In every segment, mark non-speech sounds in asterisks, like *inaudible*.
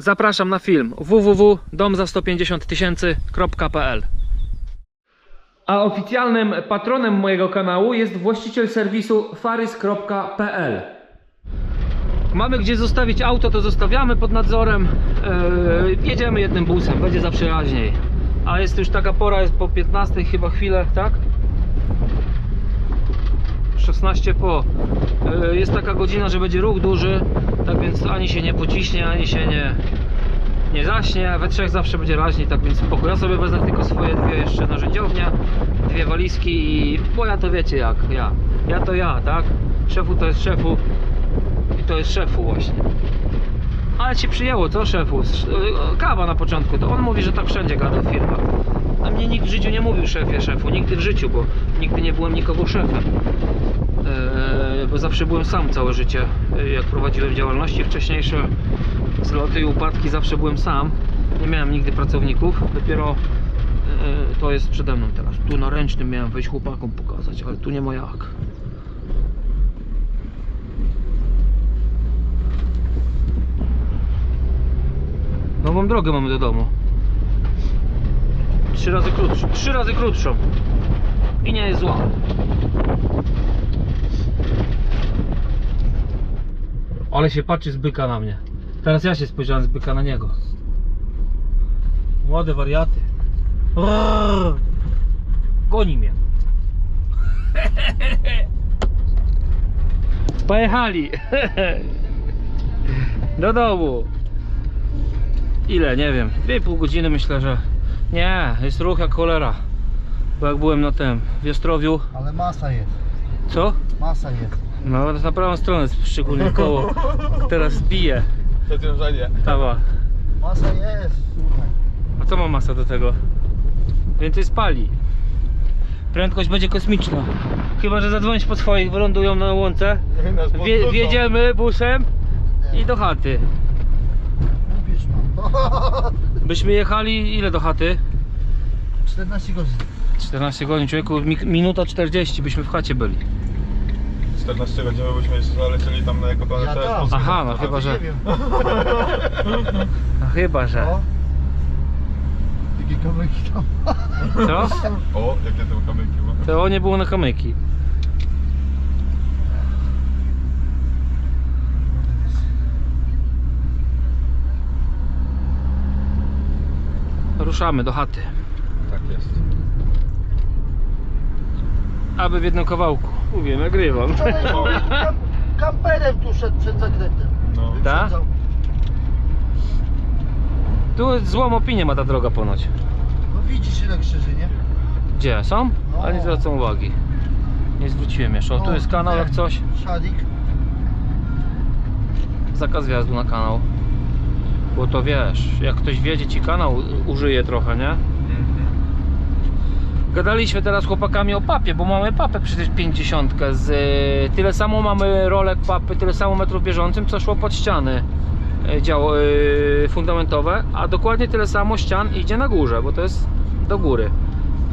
Zapraszam na film www.domza150tysięcy.pl A oficjalnym patronem mojego kanału jest właściciel serwisu farys.pl Mamy gdzie zostawić auto, to zostawiamy pod nadzorem. Yy, jedziemy jednym busem, będzie zawsze raźniej. A jest już taka pora, jest po 15 chyba chwilę, tak? 16 po. Yy, Jest taka godzina, że będzie ruch duży, tak więc ani się nie pociśnie, ani się nie, nie zaśnie. We trzech zawsze będzie raźniej, tak więc spoko. Ja sobie wezmę tylko swoje dwie jeszcze narzędziownia, dwie walizki i... bo ja to wiecie jak, ja. Ja to ja, tak? Szefu to jest szefu i to jest szefu właśnie. Ale ci przyjęło, co szefu? Sz- yy, Kawa na początku, to on mówi, że tak wszędzie gada w firmach. A mnie nikt w życiu nie mówił szefie, szefu, nigdy w życiu, bo nigdy nie byłem nikogo szefem. Eee, bo zawsze byłem sam całe życie. Eee, Jak prowadziłem działalności wcześniejsze, zloty i upadki, zawsze byłem sam. Nie miałem nigdy pracowników. Dopiero eee, to jest przede mną teraz. Tu na ręcznym miałem wejść chłopakom pokazać, ale tu nie ma jak. Nową drogę mamy do domu. Trzy razy krótszą. Trzy razy krótszą. I nie jest zła. Ale się patrzy z byka na mnie. Teraz ja się spojrzałem z byka na niego. Młode wariaty. Brrr. Goni mnie. *laughs* Pojechali. *laughs* Do domu. Ile? Nie wiem. Dwie pół godziny myślę, że. Nie, jest ruch jak cholera. Bo jak byłem na tym w Jastrowiu. Ale masa jest, Co? masa jest. No na prawą stronę szczególnie koło. *laughs* Teraz bije. Przeciążenie. Tawa. Masa jest, słuchaj. A co ma masa do tego? Więcej spali. Prędkość będzie kosmiczna. Chyba, że zadzwonić po swoich, wylądują na łące. *laughs* Wie, wjedziemy busem i do chaty. Mówisz mam. *laughs* Byśmy jechali ile do chaty? 14 godzin. 14 godzin, człowieku, mi- minuta 40 byśmy w chacie byli. 14 godzin byśmy jeszcze zalecieli tam na ekoplanetę. Ja tam. Aha, no chyba, że. Nie wiem. *laughs* No chyba, że. O. Takie kamyki tam. Co? O, jakie to kamyki ma. To nie było na kamyki. Ruszamy do chaty. Tak jest. Aby w jednym kawałku. Mówię, nagrywam. Kam, kamperem tu szedł przed zakrętem. No. Ta? Wyprzedzał. Tu złą opinię ma ta droga ponoć. No widzisz ile krzyży, nie? Gdzie? Są? No. Ale nie zwracam uwagi. Nie zwróciłem jeszcze. O, tu O, jest kanał jak coś. Szadik. Zakaz wjazdu na kanał. Bo to wiesz, jak ktoś wiedzie ci kanał użyje trochę, nie? Mhm. Gadaliśmy teraz z chłopakami o papie, bo mamy papę przecież 50 z y, tyle samo mamy rolek papy, tyle samo metrów bieżącym, co szło pod ściany y, dział, y, fundamentowe, a dokładnie tyle samo ścian idzie na górze, bo to jest do góry.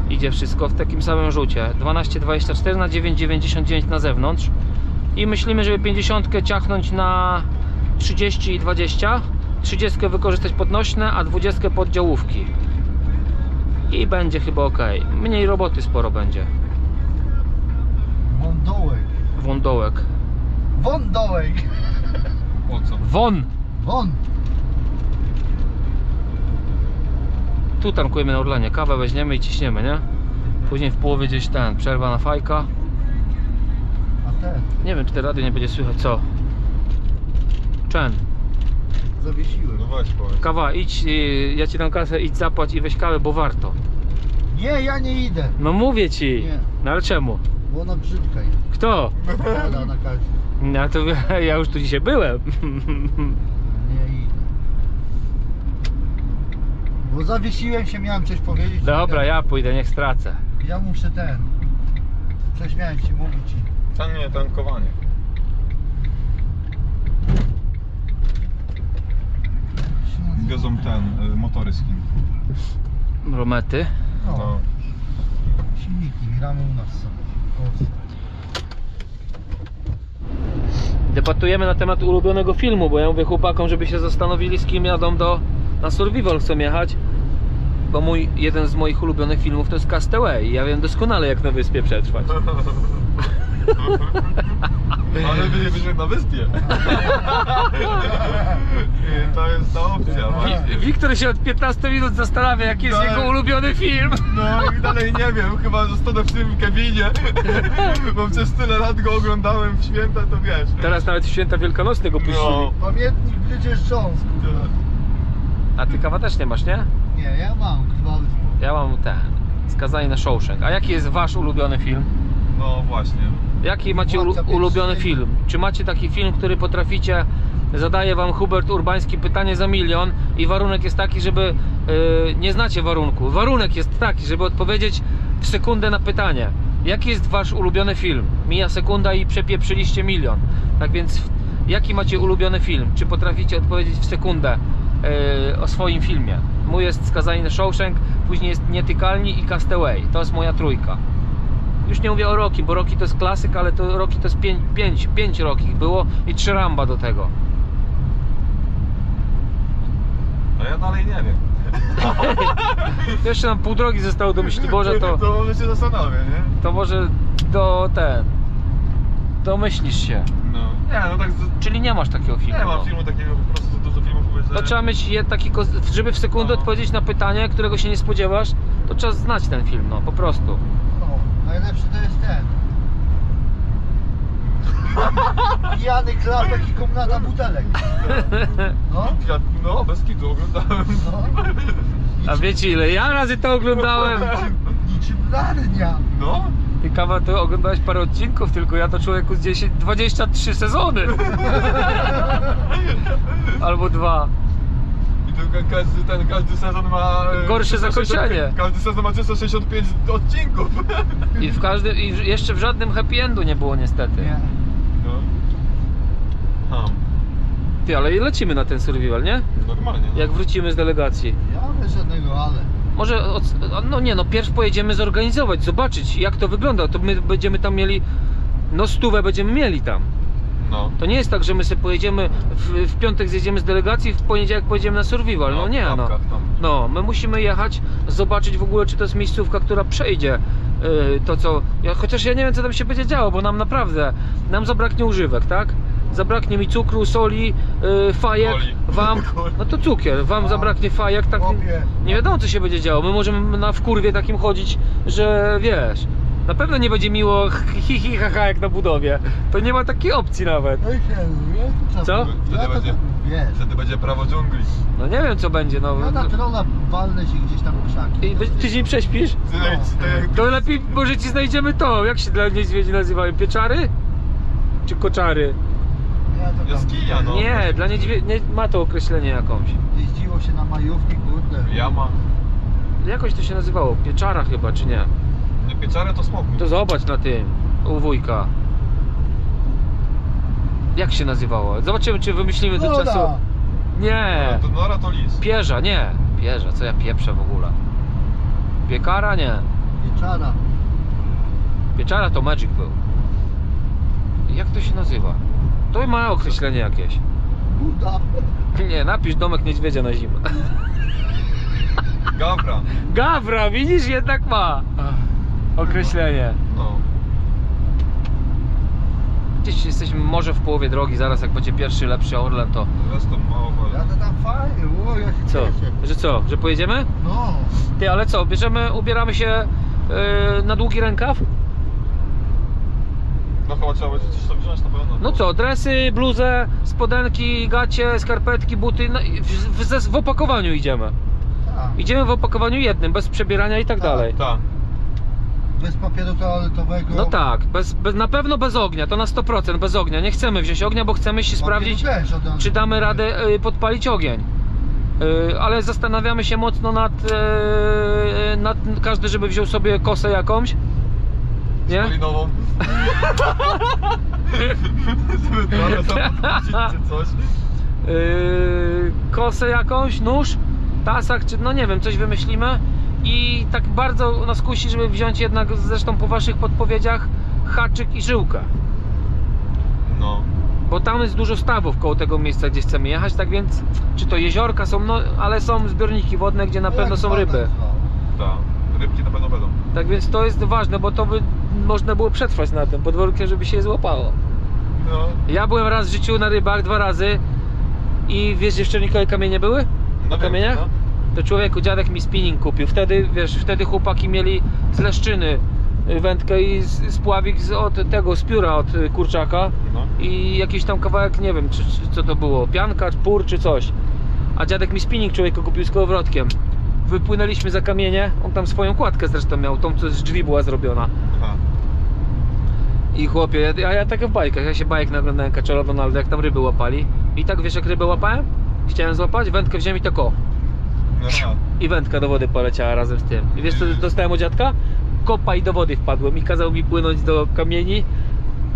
Idzie wszystko w takim samym rzucie. 12,24 na 9,99 na zewnątrz. I myślimy, żeby 50 ciachnąć na 30 i 20, 30 wykorzystać podnośne, a 20 pod działówki i będzie chyba ok. Mniej roboty sporo będzie. Wądołek. Wądołek. Wądołek. Po co? Won! Won. Tu tankujemy na Orlenie. Kawę weźmiemy i ciśniemy, nie? Później w połowie gdzieś ten, przerwa na fajka. A ten. Nie wiem, czy te radio nie będzie słychać. Co? Czen. Zawiesiłem. No weź powiedz. Kawa, idź, y, ja ci dam kasę, idź zapłać i weź kawę, bo warto. Nie, ja nie idę. No mówię ci. Nie. No ale czemu? Bo ona brzydka jest. Kto? Ona na każdy. No to *laughs* ja już tu dzisiaj byłem. Nie idę. Bo zawiesiłem się, miałem coś powiedzieć. Dobra, ja pójdę, niech stracę. Ja muszę ten. Coś miałem ci mówić. i- Tam nie, tankowanie. Wiozą ten, y, motory z Chin. Romety. No, No. silniki, ramy u nas są. Polsce. Debatujemy na temat ulubionego filmu, bo ja mówię chłopakom, żeby się zastanowili z kim jadą do, na survival chcą jechać. Bo mój, jeden z moich ulubionych filmów to jest Castaway i ja wiem doskonale jak na wyspie przetrwać. *laughs* Ale my nie będziemy na wyspie. I to jest ta opcja. właśnie. Wi- Wiktor się od 15 minut zastanawia jaki jest Tak. jego ulubiony film. No i dalej nie wiem, chyba zostanę w tym Kevinie. Bo przez tyle lat go oglądałem w święta, to wiesz. Teraz nawet w święta wielkanocne go puścili. No. Pamiętnik kurwa. A ty kawa też nie masz, nie? Nie, ja mam. Ja mam ten. Skazanie na Shawshank. A jaki jest wasz ulubiony film? No właśnie. Jaki macie ulubiony film? Czy macie taki film, który potraficie, zadaje wam Hubert Urbański pytanie za milion i warunek jest taki, żeby, yy, nie znacie warunku, warunek jest taki, żeby odpowiedzieć w sekundę na pytanie. Jaki jest wasz ulubiony film? Mija sekunda i przepieprzyliście milion. Tak więc, jaki macie ulubiony film? Czy potraficie odpowiedzieć w sekundę yy, o swoim filmie? Mój jest Skazanie na Shawshank, później jest Nietykalni i Castaway. To jest moja trójka. Już nie mówię o Rocky, bo Rocky to jest klasyk, ale to Rocky to jest 5 pięć, pięć Rocky było i 3 Ramba do tego. A ja dalej nie wiem. *laughs* Jeszcze nam pół drogi zostało do myśli Boże, to, To może się zastanowię, nie? to może do ten. Domyślisz się. No. Nie, no tak. z- Czyli nie masz takiego filmu. Nie mam no. filmu takiego, po prostu dużo filmów powiedziałem. To trzeba mieć je- taki, żeby w sekundę No. odpowiedzieć na pytanie, którego się nie spodziewasz, to trzeba znać ten film, no po prostu. Najlepszy to jest ten. Pijany klapek i komnata butelek. No, Ja, no, bez kitu oglądałem. no. A wiecie ile ja razy to oglądałem? Niczym Narnia. No? Ty kawa, to oglądałeś parę odcinków, tylko ja to człowieku z 10, 23 sezony. *laughs* Albo dwa. I każdy, ten, każdy sezon ma... e, Gorsze 365 zakończenie. Każdy sezon ma 365 odcinków. I w każdym, i jeszcze w żadnym happy endu nie było niestety. Nie. No. Ty, ale lecimy na ten survival, nie? Normalnie. no. Jak wrócimy z delegacji. Ja bez żadnego ale. Może, od, no nie no, pierw pojedziemy zorganizować, zobaczyć jak to wygląda. To my będziemy tam mieli, no stówę będziemy mieli tam. No. To nie jest tak, że my sobie pojedziemy, w, w piątek zjedziemy z delegacji, w poniedziałek pojedziemy na survival. No w nie no. tam. No, my musimy jechać, zobaczyć w ogóle, czy to jest miejscówka, która przejdzie yy, to, co. Ja, chociaż ja nie wiem, co tam się będzie działo, bo nam naprawdę nam zabraknie używek, tak? Zabraknie mi cukru, soli, yy, fajek, wam. *laughs* No to cukier, wam A, zabraknie fajek, tak. chłopie. Nie wiadomo, co się będzie działo. My możemy na wkurwie takim chodzić, że wiesz. Na pewno nie będzie miło hi hi ha ha jak na budowie. To nie ma takiej opcji nawet. No i się, Co? Wtedy Ja to będzie- tak, wiesz. Wtedy będzie prawo dżungli. No nie wiem co będzie, no. Ja na trolla walnę się gdzieś tam w krzaki. I wy- tydzień prześpisz? Tyle, tyle, To lepiej może ci znajdziemy to. Jak się dla niedźwiedzi nazywają? Pieczary? Czy koczary? Ja Jaskinia, no. Nie, dla niedźwiedzi nie, ma to określenie jakąś. Jeździło się na majówki, kurde. Jama. Jakoś to się nazywało. Pieczara chyba, czy nie? Nie pieczary to smok. To zobacz na tym. U wujka. Jak się nazywało? Zobaczymy, czy wymyślimy do czasu. Nie. To Nora to lis. Pierza, nie. Pierza, co ja pieprzę w ogóle? Piekara, nie. Pieczara. Pieczara to Magic był. Jak to się nazywa? To ma określenie jakieś. Buda. Nie, napisz domek niedźwiedzia na zimę. Gawra. Gawra, widzisz, jednak ma określenie. No. Gdzieś jesteśmy może w połowie drogi, zaraz jak będzie pierwszy lepszy Orlen, to Zresztą mało Ja to tam fajnie, o ja się co? cieszę. Że co? Że pojedziemy? No. Ty, ale co? Bierzemy, ubieramy się yy, na długi rękaw? No chyba trzeba będzie coś tam wziąć na pewno. No co, dresy, bluzę, spodenki, gacie, skarpetki, buty, no, i w, w, w opakowaniu idziemy. Tak. Idziemy w opakowaniu jednym, bez przebierania i tak Tak. dalej. Tak. Bez papieru toaletowego. No tak, bez, bez, na pewno bez ognia, to na 100% bez ognia. Nie chcemy wziąć ognia, bo chcemy się Papieru sprawdzić, też od razu. czy damy radę y, podpalić ogień. Y, ale zastanawiamy się mocno nad, y, nad każdy, żeby wziął sobie kosę jakąś. Nie? Malinową. *laughs* Żeby trochę zapuścić czy coś. Yy, kosę jakąś, nóż, tasak, czy no nie wiem, coś wymyślimy i tak bardzo nas kusi, żeby wziąć jednak zresztą po waszych podpowiedziach haczyk i żyłkę. No. bo tam jest dużo stawów koło tego miejsca, gdzie chcemy jechać, tak więc czy to jeziorka są, no ale są zbiorniki wodne, gdzie na pewno Jak są ryby. nazwał? Tak, rybki na pewno będą. Tak więc to jest ważne, bo to by można było przetrwać na tym podwórkiem, żeby się je złapało. No. Ja byłem raz w życiu na rybach, dwa razy i wiesz, gdzie w Czernikowie kamienie były? No Na kamieniach? no. To człowieku, dziadek mi spinning kupił. Wtedy, wiesz, wtedy chłopaki mieli z leszczyny y, wędkę i z- spławik z, od tego, z pióra od y, kurczaka No. i jakiś tam kawałek, nie wiem, czy, czy, co to było, pianka, pór, czy coś. A dziadek mi spinning człowieku kupił z kołowrotkiem. Wypłynęliśmy za kamienie, on tam swoją kładkę zresztą miał, tą co z drzwi była zrobiona. Aha. I chłopie, ja, ja, ja tak w bajkach, ja się bajek naglądałem Kaczora Donalda, jak tam ryby łapali. I tak wiesz jak ryby łapałem? Chciałem złapać, wędkę wziąłem i tak o. Aha. I wędka do wody poleciała razem z tym. I wiesz co dostałem od dziadka? Kopa i do wody wpadłem i kazał mi płynąć do kamieni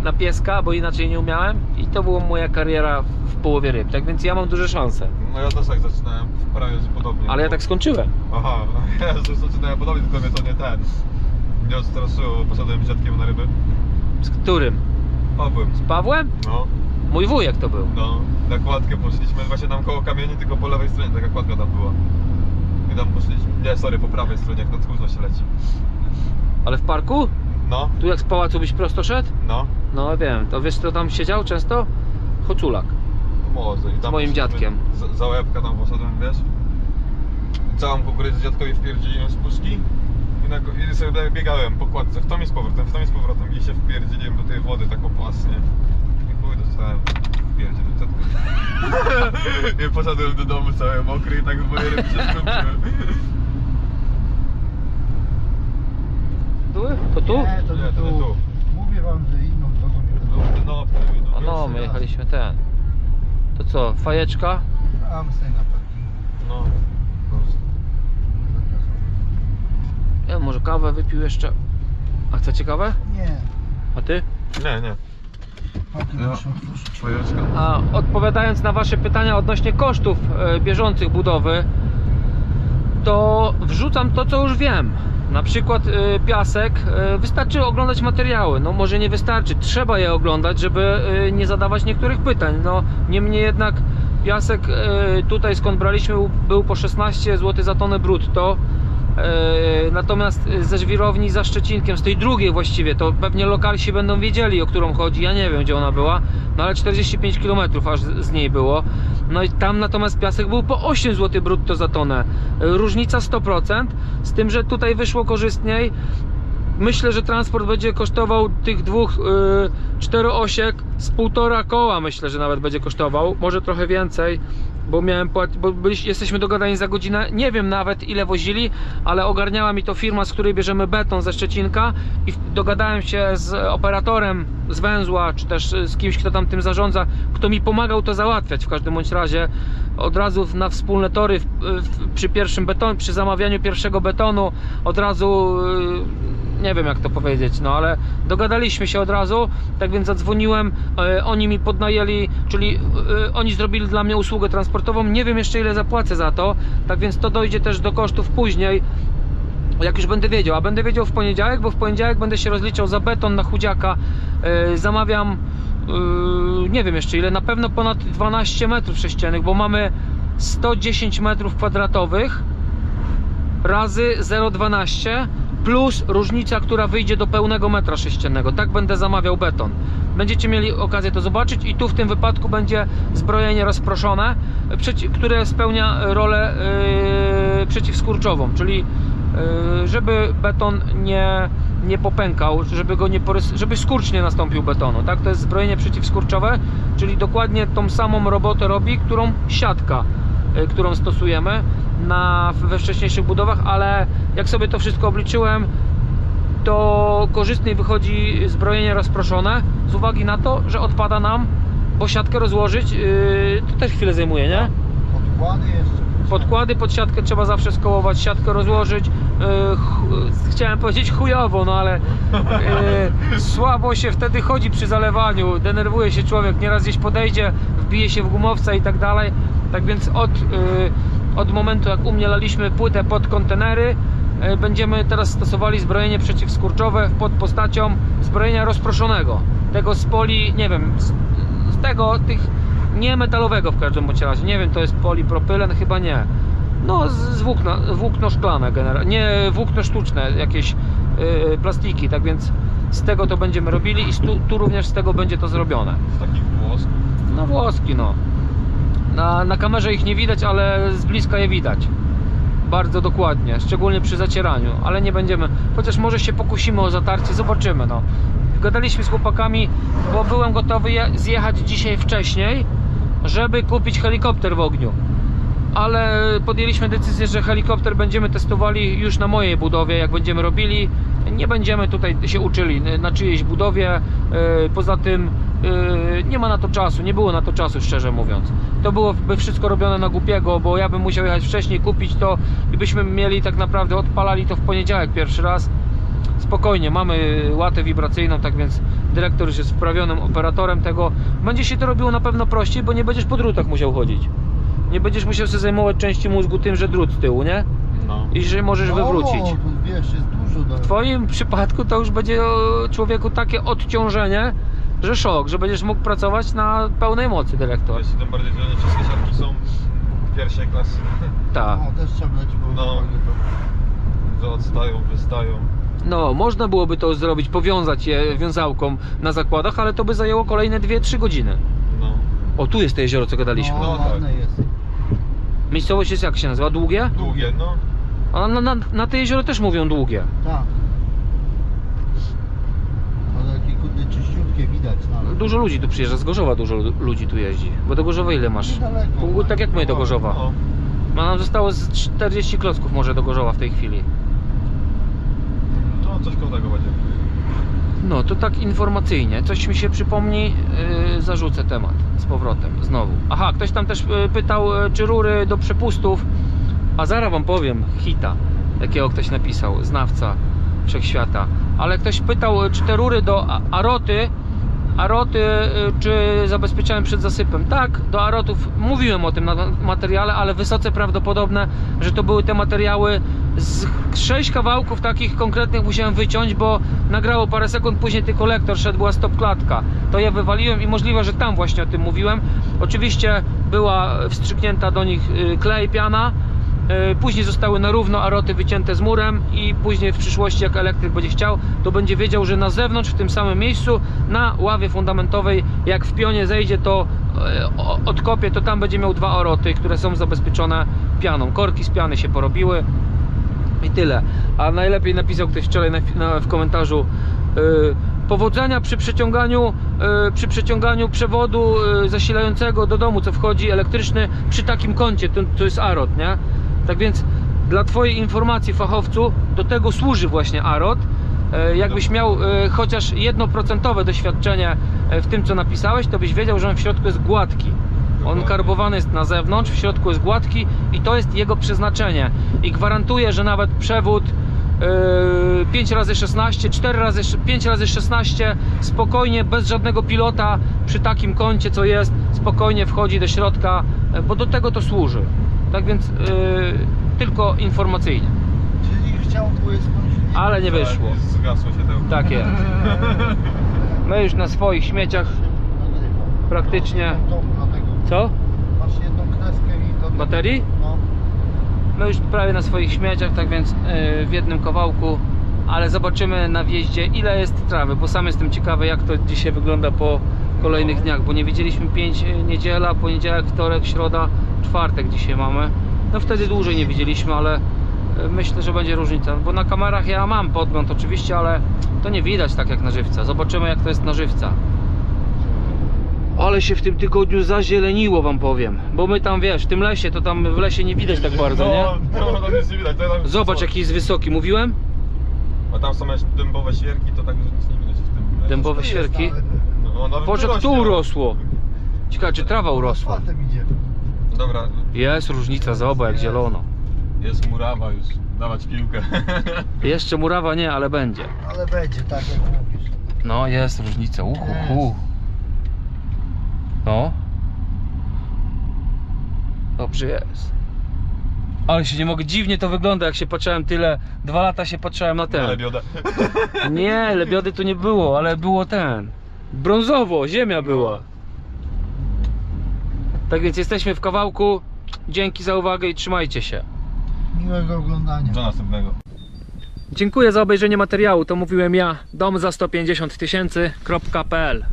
na pieska, bo inaczej nie umiałem. I to była moja kariera w połowie ryb, tak więc ja mam duże szanse. No ja też tak zaczynałem prawie podobnie. Ale ja bo- tak skończyłem. Aha, *laughs* ja też zaczynałem podobnie, tylko mnie to nie ten. Mnie odstraszyło, poszedłem z dziadkiem na ryby. Z którym? Pawłem. Z Pawłem? No, Mój wujek to był. no. Na kładkę poszliśmy właśnie tam koło kamieni, tylko po lewej stronie taka kładka tam była. I tam poszliśmy. Nie, sorry, po prawej stronie, jak na tchórno się leci. Ale w parku? No, Tu jak z pałacu byś prosto szedł? no. No wiem, to wiesz kto tam siedział często? Hoculak. Może. I tam moim poszliśmy dziadkiem. Za, za łebka tam poszedłem, wiesz? Całą kukurydzę dziadkowi wpierdzieliłem z puszki. I, na, I sobie tak biegałem po kładce, w tom i z powrotem, w tom i z powrotem. I się wpierdzieliłem do tej wody tak opłasnie. I chuj, dostałem wpierdziel do dziadka. I poszedłem do domu cały mokry i tak moje ryby się skończyły. Tu? To tu? Nie, to Nie, nie to nie tu. tu. Mówię wam, że inną drogą nie No, no, A no, my jechaliśmy ten. To co, fajeczka? Tam sobie na parkingu. No. Ja może kawę wypił jeszcze. A chcecie kawę? Nie. A ty? Nie, nie. A odpowiadając na Wasze pytania odnośnie kosztów e, bieżących budowy, to wrzucam to, co już wiem. Na przykład e, piasek, e, wystarczy oglądać materiały. No może nie wystarczy, trzeba je oglądać, żeby nie zadawać niektórych pytań. No niemniej jednak piasek tutaj skąd braliśmy był- był po 16 zł za tonę brutto. E, Natomiast ze żwirowni za Szczecinkiem, z tej drugiej właściwie, to pewnie lokalsi będą wiedzieli, o którą chodzi. Ja nie wiem, gdzie ona była, no ale 45 km aż z niej było. No i tam natomiast piasek był po 8 zł brutto za tonę. E, Różnica 100%, z tym, że tutaj wyszło korzystniej. Myślę, że transport będzie kosztował tych dwóch y, czteroosiek z półtora koła, myślę, że nawet będzie kosztował. Może trochę więcej, bo miałem bo jesteśmy dogadani za godzinę. Nie wiem nawet ile wozili, ale ogarniała mi to firma, z której bierzemy beton ze Szczecinka i dogadałem się z operatorem z węzła, czy też z kimś, kto tam tym zarządza, kto mi pomagał to załatwiać w każdym bądź razie. Od razu na wspólne tory przy pierwszym beton, przy zamawianiu pierwszego betonu od razu y, nie wiem jak to powiedzieć, no ale dogadaliśmy się od razu, tak więc zadzwoniłem, e, oni mi podnajęli, czyli e, oni zrobili dla mnie usługę transportową, nie wiem jeszcze ile zapłacę za to, tak więc to dojdzie też do kosztów później, jak już będę wiedział, a będę wiedział w poniedziałek, bo w poniedziałek będę się rozliczał za beton na chudziaka, e, zamawiam nie wiem jeszcze ile, na pewno ponad 12 metrów sześciennych, bo mamy 110 metrów kwadratowych, razy 0,12 plus różnica, która wyjdzie do pełnego metra sześciennego. Tak będę zamawiał beton. Będziecie mieli okazję to zobaczyć i tu w tym wypadku będzie zbrojenie rozproszone, które spełnia rolę yy, przeciwskurczową, czyli yy, żeby beton nie, nie popękał, żeby go nie porys- żeby skurcz nie nastąpił betonu. Tak? To jest zbrojenie przeciwskurczowe, czyli dokładnie tą samą robotę robi, którą siatka którą stosujemy na, we wcześniejszych budowach, ale jak sobie to wszystko obliczyłem, to korzystniej wychodzi zbrojenie rozproszone z uwagi na to, że odpada nam, bo siatkę rozłożyć yy, to też chwilę zajmuje, nie? Podkłady jeszcze. Podkłady pod siatkę trzeba zawsze skołować, siatkę rozłożyć. Yy, ch- chciałem powiedzieć chujowo, no ale yy, *laughs* słabo się wtedy chodzi przy zalewaniu, denerwuje się człowiek, nieraz gdzieś podejdzie, wbije się w gumowca i tak dalej. Tak więc od, yy, od momentu jak u mnie laliśmy płytę pod kontenery, yy, będziemy teraz stosowali zbrojenie przeciwskurczowe pod postacią zbrojenia rozproszonego. Tego z poli, nie wiem, z, tego, tych nie metalowego w każdym bądź razie. Nie wiem, to jest polipropylen, chyba nie. No z, włókna, włókno szklane generalnie, nie włókno sztuczne, jakieś yy, plastiki, tak więc z tego to będziemy robili i stu, tu również z tego będzie to zrobione. Z takich włosków. No włoski no. Na, na kamerze ich nie widać, ale z bliska je widać. Bardzo dokładnie, szczególnie przy zacieraniu, ale nie będziemy, chociaż może się pokusimy o zatarcie, zobaczymy no. Gadaliśmy z chłopakami, bo byłem gotowy je, zjechać dzisiaj wcześniej, żeby kupić helikopter w ogniu. Ale podjęliśmy decyzję, że helikopter będziemy testowali już na mojej budowie, jak będziemy robili. Nie będziemy tutaj się uczyli na czyjejś budowie. Yy, Poza tym yy, nie ma na to czasu, nie było na to czasu, szczerze mówiąc. To byłoby wszystko robione na głupiego, bo ja bym musiał jechać wcześniej, kupić to i byśmy mieli tak naprawdę odpalali to w poniedziałek pierwszy raz. Spokojnie, mamy łatę wibracyjną, tak więc dyrektor już jest wprawionym operatorem tego. Będzie się to robiło na pewno prościej, bo nie będziesz po drutach musiał chodzić. Nie będziesz musiał się zajmować części mózgu tym, że drut z tyłu, nie? No. I że możesz wywrócić. O, tu wiesz, jest do... W Twoim przypadku to już będzie o, człowieku takie odciążenie, że szok, że będziesz mógł pracować na pełnej mocy dyrektor. Jeszcze tym bardziej, że nie wszystkie siatki są pierwszej klasy. Tak. O, też trzeba leć, bo No. Że odstają, wystają. No, można byłoby to zrobić, powiązać je wiązałką na zakładach, ale to by zajęło kolejne 2-3 godziny. No. O, tu jest to jezioro, co gadaliśmy. No, No, tak. ładne jest. Miejscowość jest jak się nazywa? Długie? Długie, no. A na, na, na te jezioro też mówią długie. Tak. Ale jakie kurde czyściutkie widać nawet. Dużo ludzi tu przyjeżdża, z Gorzowa dużo lu- ludzi tu jeździ. Bo do Gorzowa ile masz? Niedaleko. Pół- Tak jak my do Gorzowa. No. A nam zostało z 40 klocków może do Gorzowa w tej chwili. No, coś koło tego będzie. No, to tak informacyjnie. Coś mi się przypomni, yy, zarzucę temat z powrotem, znowu. Aha, ktoś tam też yy, pytał, yy, czy rury do przepustów. A zaraz wam powiem, hita, jakiego ktoś napisał, znawca wszechświata. Ale ktoś pytał, yy, czy te rury do aroty, aroty, yy, czy zabezpieczałem przed zasypem. Tak, do arotów mówiłem o tym na materiale, ale wysoce prawdopodobne, że to były te materiały z sześć kawałków takich konkretnych musiałem wyciąć, bo nagrało parę sekund później tylko lektor szedł, była stop klatka. To ja wywaliłem i możliwe, że tam właśnie o tym mówiłem. Oczywiście była wstrzyknięta do nich y, klej, piana. Y, Później zostały na równo aroty wycięte z murem i później w przyszłości jak elektryk będzie chciał, to będzie wiedział, że na zewnątrz w tym samym miejscu na ławie fundamentowej jak w pionie zejdzie to o- odkopie, to tam będzie miał dwa aroty, które są zabezpieczone pianą. Korki z piany się porobiły. I tyle. A najlepiej napisał ktoś wczoraj w komentarzu yy, powodzenia przy przeciąganiu, przy przeciąganiu przewodu zasilającego do domu, co wchodzi elektryczny przy takim kącie, to jest AROT, nie? Tak więc dla Twojej informacji fachowcu do tego służy właśnie AROT. Yy, jakbyś miał yy, chociaż jednoprocentowe doświadczenie yy, w tym, co napisałeś, to byś wiedział, że on w środku jest gładki. On karbowany jest na zewnątrz, w środku jest gładki i to jest jego przeznaczenie. I gwarantuję, że nawet przewód yy, 5 razy 16, 4 razy 5 razy 16 spokojnie, bez żadnego pilota przy takim kącie co jest, spokojnie wchodzi do środka, bo do tego to służy. Tak więc yy, tylko informacyjnie. Czyli chciał Ale nie wyszło. Zgasło się to. Tak jest. My już na swoich śmieciach praktycznie. Co? Masz jedną kreskę i do Baterii? No. My już prawie na swoich śmieciach, tak więc yy, w jednym kawałku, ale zobaczymy na wjeździe ile jest trawy, bo sam jestem ciekawy jak to dzisiaj wygląda po kolejnych dniach, bo nie widzieliśmy 5 niedziela, poniedziałek, wtorek, środa, czwartek dzisiaj mamy. No wtedy dłużej nie widzieliśmy, ale yy, myślę, że będzie różnica, bo na kamerach ja mam podgląd oczywiście, ale to nie widać tak jak na żywca. Zobaczymy jak to jest na żywca. Ale się w tym tygodniu zazieleniło wam powiem, bo my tam wiesz, w tym lesie, to tam w lesie nie widać tak bardzo, nie? No, no tam nic nie widać. Zobacz jaki jest wysoki, mówiłem? A tam są jeszcze dębowe świerki, to tak nic nie widać w tym. Dębowe świerki. Nawet- No, nawet Boże, tu tu rośnie. urosło. Ciekawe czy trawa urosła. Asfaltem idzie. Dobra, Jest różnica, zobacz jak zielono. jest murawa już. Dawać piłkę. *laughs* Jeszcze murawa nie, ale będzie. Ale będzie, tak jak mówisz. No jest różnica, uhu, hu. No. Dobrze jest. Ale się nie mogę, dziwnie to wygląda jak się patrzyłem tyle, dwa lata się patrzyłem na ten. Ale bioda. Nie, lebiody tu nie było, ale było ten brązowo, ziemia no. była. Tak więc jesteśmy w kawałku. Dzięki za uwagę i trzymajcie się. Miłego oglądania. Do następnego. Dziękuję za obejrzenie materiału. To mówiłem ja. Dom za 150 tysięcy.pl